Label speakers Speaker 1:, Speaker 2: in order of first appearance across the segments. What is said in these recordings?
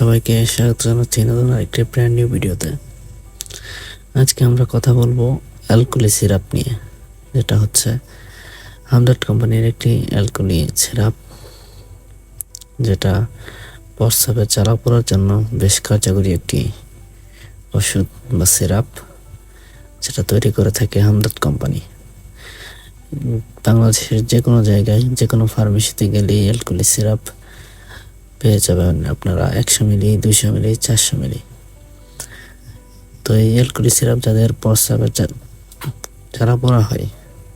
Speaker 1: সবাইকে স্বাগত জানাচ্ছি নতুন আরেকটি ব্র্যান্ড নিউ ভিডিওতে আজকে আমরা কথা বলব অ্যালকোলি সিরাপ নিয়ে, যেটা হচ্ছে হামদার্ড কোম্পানির একটি অ্যালকোলি সিরাপ যেটা প্রস্রাবের চালা পোড়ার জন্য বেশ কার্যকরী একটি ওষুধ বা সিরাপ যেটা তৈরি করে থাকে হামদর্দ কোম্পানি। বাংলাদেশের যে কোনো জায়গায়, যে কোনো ফার্মেসিতে গেলে অ্যালকোলি সিরাপ পেয়ে যাবেন আপনারা একশো মিলি দুশো মিলি, চারশো মিলি। তো এই অ্যালকোলি সিরাপ যাদের প্রস্রাবের জ্বালা পোড়া হয়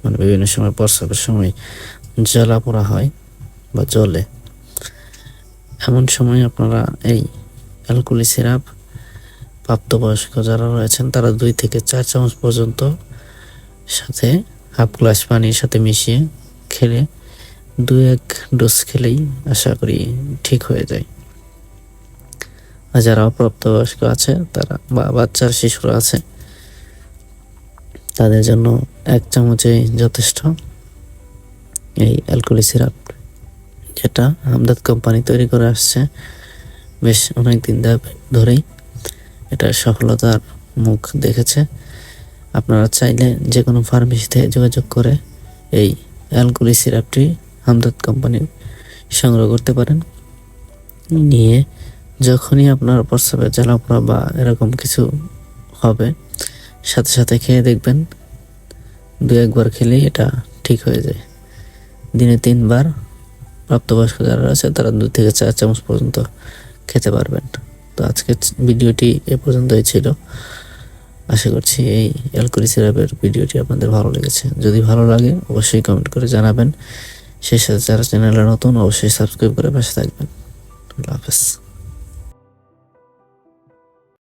Speaker 1: মানে বিভিন্ন সময় প্রস্রাবের সময় জ্বালা পোড়া হয় বা জলে এমন সময় আপনারা এই অ্যালকোলি সিরাপ প্রাপ্তবয়স্ক যারা রয়েছেন, তারা দুই থেকে চার চামচ পর্যন্ত সাথে হাফ গ্লাস পানির সাথে মিশিয়ে খেলে দু এক ডোজ খেলেই আশা করি ঠিক হয়ে যায়। আর যারা অপ্রাপ্তবয়স্ক আছে, তারা বা বাচ্চার শিশুরা আছে, তাদের জন্য এক চামচেই যথেষ্ট এই অ্যালকোহলি সিরাপ যেটা আমদাদ কোম্পানি তৈরি করে আসছে বেশ অনেক দিন ধরেই। এটা সফলতার মুখ দেখেছে। আপনারা চাইলে যে কোনো ফার্মেসিতে যোগাযোগ করে এই অ্যালকোহলি সিরাপটি হামদর্দ কোম্পানির সংগ্রহ করতে পারেন। নিয়ে যখনই আপনার প্রস্রাবের জ্বালা পোড়া বা এরকম কিছু হবে, সাথে সাথে খেয়ে দেখবেন দু একবার খেলেই এটা ঠিক হয়ে যায়। দিনে তিনবার প্রাপ্তবয়স্ক যারা আছে, তারা দু থেকে চার চামচ পর্যন্ত খেতে পারবেন। তো আজকের ভিডিওটি এ পর্যন্তই ছিল। আশা করছি এই অ্যালকোহলি সিরাপের ভিডিওটি আপনাদের ভালো লেগেছে। যদি ভালো লাগে, অবশ্যই কমেন্ট করে জানাবেন। সাথে যারা চ্যানেলে নতুন অবশ্যই সাবস্ক্রাইব করে পাশে থাকবেন। আল্লাহ হাফেজ।